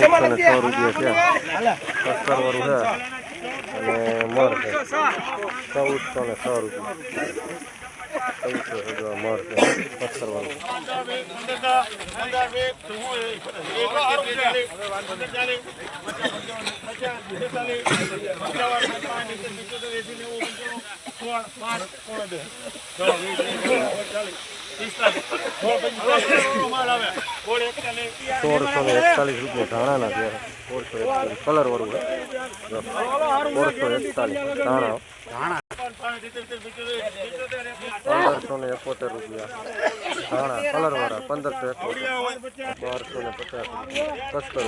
ચૌદસો ને સો રૂપિયા છે. અસ્તરવાળું છે. અને મર છે. ચૌદસો ને સો રૂપિયા. ચૌદસો રૂપિયા મર છે. ને એકતાલીસ રૂપિયા ધાણાના છે સોળસો એકતાલીસ કલર વાળું એકતાલીસ ધાણા પંદરસો એકોતેર રૂપિયા ધાણા કલર પંદરસો એકોતેર બારસો ને પચાસ રૂપિયા કસ્તર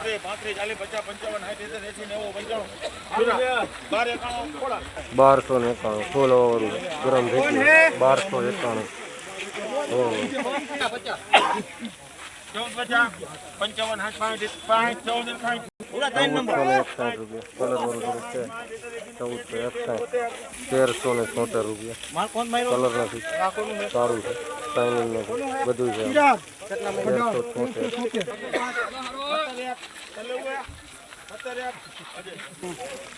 છે બારસો ને એકાણું. સોળ વાળું ગરમ થઈ ગયું. બારસો એકાણું. ઓ. પંચાવન હાથ પાંચ પાંચ ચૌદ પાંચ ચૌદસો ને એકસાઠ રૂપિયા. કલર વાળું થોડુંક છે. ચૌદસો એકસાઠ તેરસો ને છોતેર રૂપિયા. કલર નથી. સારું છે. શાઇનિંગ નથી બધું છે. તેરસો છોતેર.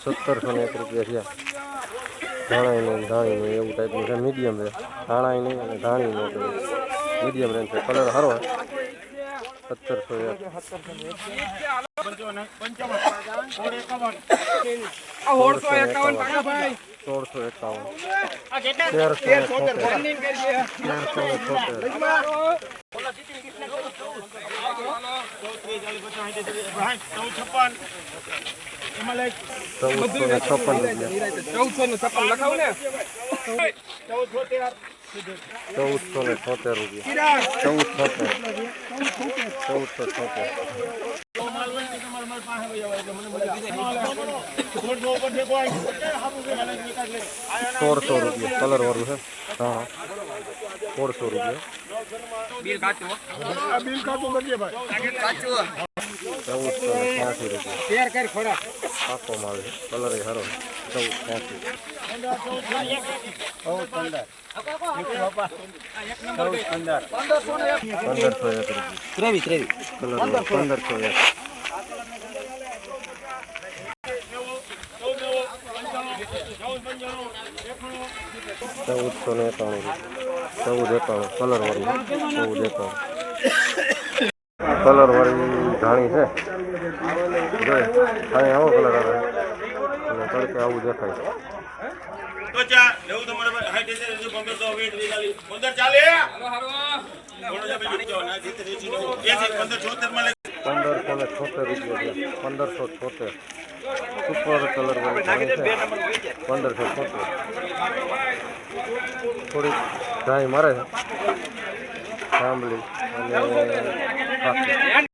સત્તરસો ને એક રૂપિયા છે. ધાણાઈ નહીં ધાણી નહીં એવું ટાઈપનું છે. મીડિયમ રે ધાણાઈ નહીં અને ધાણી નહીં મીડિયમ રેન્જ છે. કલર સારો સત્તરસો એક. સોળસો એકાવન. તેરસો તેરસો છોતેર ચૌદસો ને છપ્પન રૂપિયા ચૌદસો નું છપ્પન લખાવું ને ચૌદ છોતેર ચૌદસો ને છોતેર રૂપિયા ચૌદ છોતેર ચૌદસો છોતેર માલ હોય ને તમારે માલ પાસે વહી જવાય એટલે મને મજા આવે. થોડું ઉપર ઠેકો આવી. સારું છે, મને નિકાલ લે. સોળસો રૂપિયા કલર વાળું છે હા સોળસો રૂપિયા બિલ કાચું આ બિલ કાચું કરજે ભાઈ. કાચું ચૌદસો ને છ્યાસી રૂપિયા તૈયાર કરી ખોરાક. પાકો માલ કલર સારો ચૌદ છ્યાસી પંદરસો એક ત્રેવીસ ત્રેવીસ કલર પંદરસો એક ચૌદસો ને રૂપિયા. ચૌદ એકાણું કલર વાળું. ચૌદ એકાણું કલર વાળી ધાણી છે. જોઈ ધાણી આવો કલર આવે. અને તડકે આવું દેખાય. પંદરસો ને છોતેર રૂપિયા પંદરસો છોતેર. સુપર કલર વાળી પંદરસો છોતેર. થોડીક ધાણી મારે સાંભળી અને